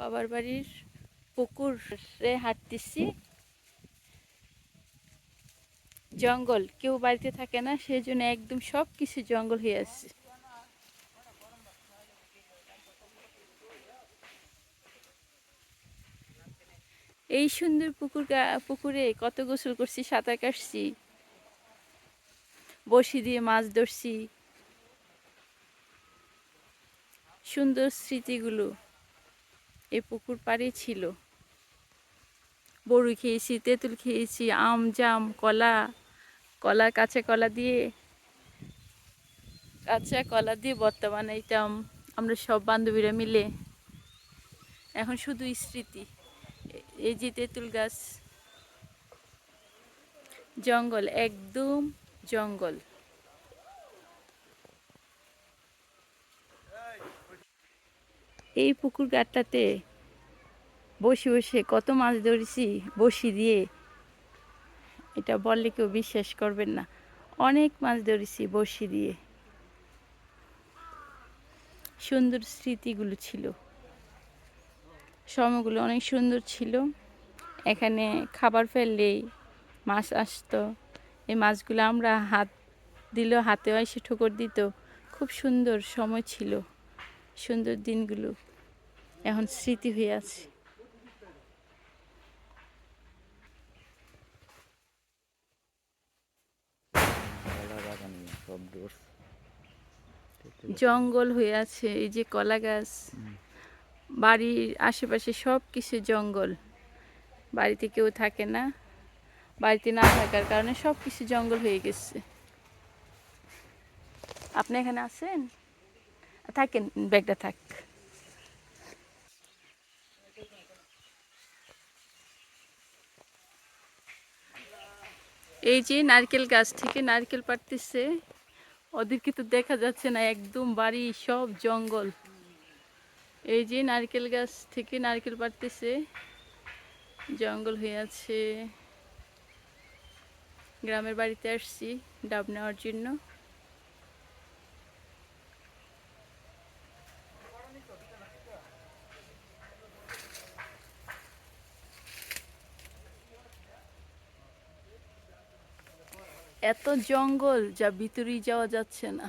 বাবার বাড়ির পুকুরে হাঁটতেছি। জঙ্গল, কেউ বাড়িতে থাকে না সেই জন্য একদম সব কিছু জঙ্গল হয়ে আছে। এই সুন্দর পুকুর পুকুরে কত গোসল করছি, সাঁতার কাটছি বসি দিয়ে মাছ ধরছি। সুন্দর স্মৃতিগুলো। এই পুকুর পাড়ে ছিল। বড়ু খেয়েছি, তেঁতুল খেয়েছি, আম, জাম, কলা কলা কাঁচা কলা দিয়ে, কাঁচা কলা দিয়ে ভর্তা বানাইতাম। আমরা সব বান্ধবীরা মিলে। এখন শুধু স্মৃতি এই যে তেঁতুল গাছ। জঙ্গল, একদম জঙ্গল। এই পুকুর গাটটাতে বসে বসে কত মাছ ধরেছি, বসি দিয়ে। এটা বললে কেউ বিশ্বাস করবেন না। অনেক মাছ ধরেছি বসি দিয়ে। সুন্দর স্মৃতিগুলো ছিল। সময়গুলো অনেক সুন্দর ছিল। এখানে খাবার ফেললেই মাছ আসতো। এই মাছগুলো আমরা হাত দিল হাতে এসে ঠোকর দিত। খুব সুন্দর সময় ছিল। সুন্দর দিনগুলো। এখন স্মৃতি হয়ে আছে কলা বাগান সব জঙ্গল হয়ে আছে এই যে কলা গাছ। বাড়ির আশেপাশে সব কিছু জঙ্গল। বাড়িতে কেউ থাকে না। বাড়িতে না থাকার কারণে সব কিছু জঙ্গল হয়ে গেছে। আপনি এখানে আছেন? থাকেন ব্যাগটা থাক। এই যে নারকেল গাছ থেকে নারকেল পাড়তেছে। ওদেরকে তো দেখা যাচ্ছে না, একদম বাড়ি সব জঙ্গল। এই যে নারকেল গাছ থেকে নারকেল পাড়তেছে জঙ্গল হয়ে আছে। গ্রামের বাড়িতে আসছি ডাব নেওয়ার জন্য। এত জঙ্গল যা ভিতরেই যাওয়া যাচ্ছে না।